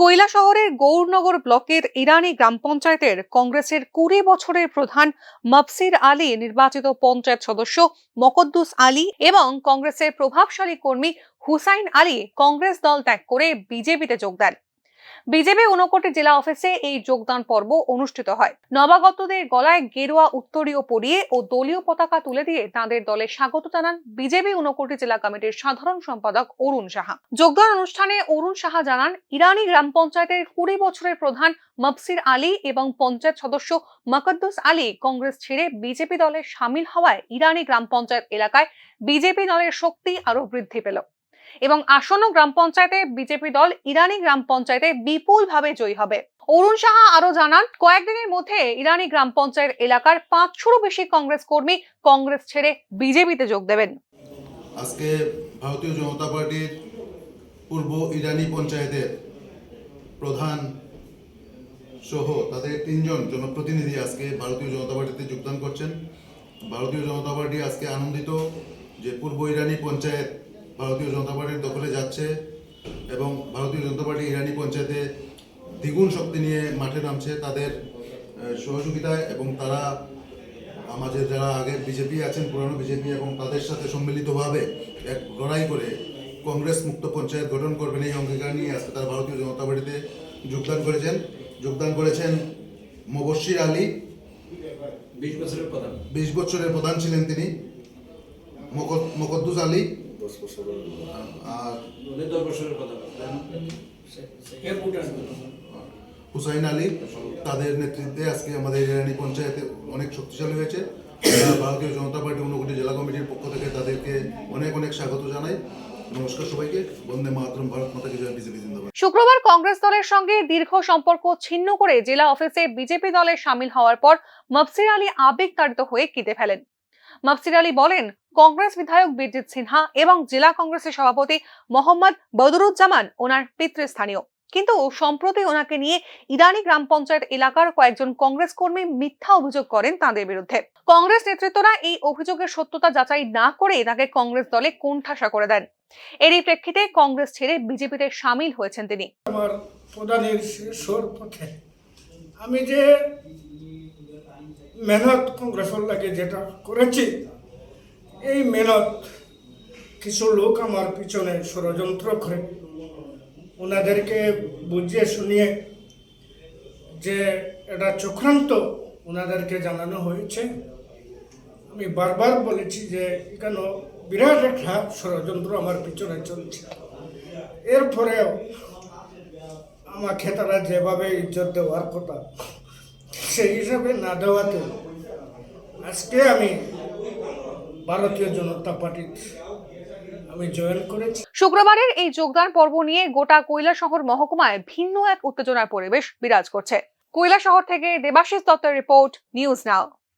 কৈলা শহরের গৌরনগর ব্লকের ইরানি গ্রাম পঞ্চায়েতের কংগ্রেসের কুড়ি বছরের প্রধান মফসির আলী নির্বাচিত পঞ্চায়েত সদস্য মকদ্দুস আলী এবং কংগ্রেসের প্রভাবশালী কর্মী হুসাইন আলী কংগ্রেস দল ত্যাগ করে বিজেপিতে যোগ দেন। বিজেপি ঊনকোটি জেলা অফিসে এই যোগদান পর্ব অনুষ্ঠিত হয়। নবাগতদের গলায় গেরুয়া উত্তরীয় পরিয়ে ও দলীয় পতাকা তুলে দিয়ে তাদের দলে স্বাগত জানান বিজেপি ঊনকোটি জেলা কমিটির সাধারণ সম্পাদক অরুণ সাহা। যোগদান অনুষ্ঠানে অরুণ সাহা জানান, ইরানি গ্রাম পঞ্চায়েতের কুড়ি বছরের প্রধান মফসির আলী এবং পঞ্চায়েত সদস্য মকদ্দুস আলী কংগ্রেস ছেড়ে বিজেপি দলে সামিল হওয়ায় ইরানি গ্রাম পঞ্চায়েত এলাকায় বিজেপি দলের শক্তি আরও বৃদ্ধি পেল। এবং আসন্ন গ্রাম পঞ্চায়েতে বিজেপি দল ইরানি গ্রাম পঞ্চায়েতে বিপুলভাবে জয়ী হবে। অরুণ সাহা আরও জানান, কয়েকদিনের মধ্যে ইরানি গ্রাম পঞ্চায়েত এলাকার পাঁচশোরও বেশি কংগ্রেস কর্মী কংগ্রেস ছেড়ে বিজেপিতে যোগ দেবেন। আজকে ভারতীয় জনতা পার্টির পূর্ব ইরানি পঞ্চায়েতের প্রধান সহ তাদের তিনজন জনপ্রতিনিধি আজকে ভারতীয় জনতা পার্টিতে যোগদান করছেন। ভারতীয় জনতা পার্টি আজকে আনন্দিত যে পূর্ব ইরানি পঞ্চায়েত ভারতীয় জনতা পার্টির দখলে যাচ্ছে এবং ভারতীয় জনতা পার্টি ইরানি পঞ্চায়েতে দ্বিগুণ শক্তি নিয়ে মাঠে নামছে তাদের সহযোগিতায় এবং তারা আমাদের যারা আগে বিজেপি আছেন পুরানো বিজেপি এবং তাদের সাথে সম্মিলিতভাবে এক লড়াই করে কংগ্রেস মুক্ত পঞ্চায়েত গঠন করবেন এই অঙ্গীকার নিয়ে আজকে তারা ভারতীয় জনতা পার্টিতে যোগদান করেছেন। যোগদান করেছেন মবশির আলী। বিশ বছরের প্রধান। বিশ বছরের প্রধান ছিলেন তিনি। মকদ- মকদ্দুস আলী। আর উনি দশ বছরের প্রধান হুসাইন আলী তাদের নেতৃত্বে আজকে আমাদের ইরানি পঞ্চায়েতে অনেক শক্তিশালী হয়েছে। ভারতীয় জনতা পার্টি ঊনকোটি জেলা কমিটির পক্ষ থেকে তাদেরকে অনেক অনেক স্বাগত জানাই। নমস্কার সবাইকে। বন্দে মাতরম ভারত মাতাকে জয় বিজেপি জিন্দাবাদ। শুক্রবার কংগ্রেস দলের সঙ্গে দীর্ঘ সম্পর্ক ছিন্ন করে জেলা অফিসে বিজেপি দলে সামিল হওয়ার পর মফসির আলী আবেগতাড়িত হয়ে কেঁদে ফেলেন। মফসির আলী বলেন, কংগ্রেস বিধায়ক বীরজিৎ সিনহা এবং জেলা কংগ্রেসের সভাপতি মোহাম্মদ বদরুজ্জামান ওনার পিতৃস্থানীয়। কিন্তু সম্প্রতি ওনাকে নিয়ে ইরানি গ্রাম পঞ্চায়েত এলাকার কয়েকজন কংগ্রেস কর্মী মিথ্যা অভিযোগ করেন তাদের বিরুদ্ধে। কংগ্রেস নেতৃত্বরা এই অভিযোগের সত্যতা যাচাই না করে তাকে কংগ্রেস দলে কোণঠাসা করে দেন। এরই প্রেক্ষিতে কংগ্রেস ছেড়ে বিজেপিতে সামিল হয়েছেন তিনি। আমার প্রধানের আমি যে মেহনত কংগ্রেসের লাগে যেটা করেছি, এই মেহনত কিছু লোক আমার পিছনে ষড়যন্ত্র করে। ওনাদেরকে বুঝিয়ে শুনিয়ে যে এটা চক্রান্ত ওনাদেরকে জানানো হয়েছে। আমি বারবার বলেছি যে এখানে বিরাট একটা ষড়যন্ত্র আমার পিছনে চলছে। এরপরেও আমাকে তারা যেভাবে ইজ্জত দেওয়ার কথা সেই হিসাবে না দেওয়াতে আজকে আমি ভারতীয় জনতা পার্টির শুক্রবারের এই যোগদান পর্ব নিয়ে গোটা কৈলা শহর মহকুমায় ভিন্ন এক উত্তেজনার পরিবেশ বিরাজ করছে। কৈলা শহর থেকে দেবাশিস দত্তের রিপোর্ট, নিউজ নাও।